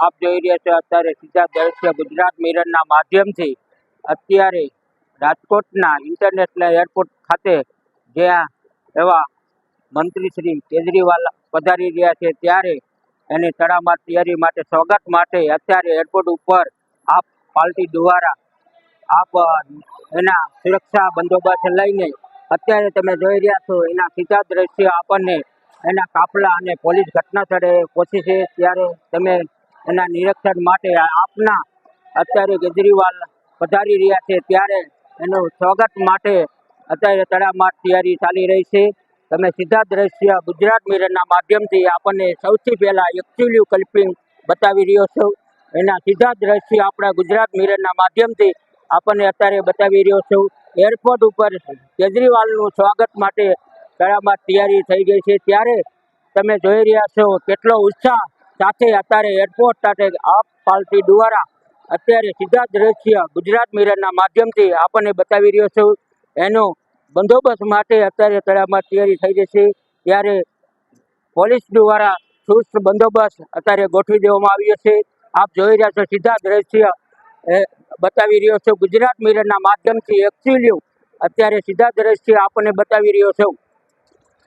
આપ જોઈ રહ્યા છો અત્યારે સીધા દ્રશ્ય ગુજરાત મિરરના માધ્યમથી અત્યારે રાજકોટના ઇન્ટરનેશનલ એરપોર્ટ ખાતે જ્યાં એવા મંત્રી શ્રી કેજરીવાલ પધારી રહ્યા છે, ત્યારે એની તડામાર તૈયારી માટે, સ્વાગત માટે અત્યારે એરપોર્ટ ઉપર આપ પાર્ટી દ્વારા આપ, એના સુરક્ષા બંદોબસ્ત લઈને અત્યારે તમે જોઈ રહ્યા છો, એના સીધા દ્રશ્ય આપણને એના કાફલા અને પોલીસ ઘટના સ્થળે પહોંચી છે, ત્યારે તમે એના નિરીક્ષણ માટે આપના અત્યારે કેજરીવાલ પધારી રહ્યા છે. ત્યારે એનું સ્વાગત માટે અત્યારે તડામાર તૈયારી ચાલી રહી છે. તમે સીધા દ્રશ્ય ગુજરાત મિરરના માધ્યમથી આપણને સૌથી પહેલાં એક્ચ્યુઅલી ક્લિપિંગ બતાવી રહ્યો છું. એના સીધા દ્રશ્ય આપણા ગુજરાત મિરરના માધ્યમથી આપણને અત્યારે બતાવી રહ્યો છું. એરપોર્ટ ઉપર કેજરીવાલનું સ્વાગત માટે તડામાર તૈયારી થઈ ગઈ છે. ત્યારે તમે જોઈ રહ્યા છો કેટલો ઉત્સાહ સાથે અત્યારે એરપોર્ટ સાથે આપ પાર્ટી દ્વારા અત્યારે સીધા દ્રશ્ય ગુજરાત મિરરના માધ્યમથી આપણને બતાવી રહ્યો છું. એનો બંદોબસ્ત માટે અત્યારે તળાવમાં તૈયારી થઈ જશે. ત્યારે પોલીસ દ્વારા ચુસ્ત બંદોબસ્ત અત્યારે ગોઠવી દેવામાં આવ્યો છે. આપ જોઈ રહ્યા છો સીધા દ્રશ્ય બતાવી રહ્યો છું. ગુજરાત મિરરના માધ્યમથી એકચ્યુઅલી અત્યારે સીધા દ્રશ્ય આપણને બતાવી રહ્યો છું.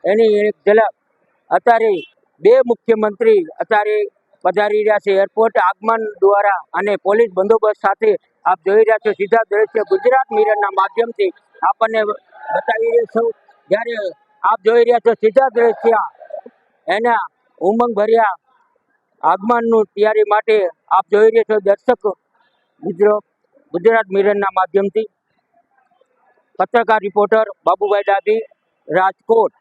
એની એક ઝલક અત્યારે બે મુખ્યમંત્રી અત્યારે પધારી રહ્યા છે. એરપોર્ટ આગમન દ્વારા અને પોલીસ બંદોબસ્ત સાથે આપ જોઈ રહ્યા છો, સીધા દ્રશ્ય ગુજરાત મિરરના માધ્યમથી આપણને બતાવી રહ્યો છું. જ્યારે આપ જોઈ રહ્યા છો, સીધા દ્રશ્ય એના ઉમંગ ભર્યા આગમનનું તૈયારી માટે આપ જોઈ રહ્યા છો, દર્શક મિત્રો ગુજરાત મિરરના માધ્યમથી. પત્રકાર રિપોર્ટર બાબુભાઈ ડાબી રાજકોટ.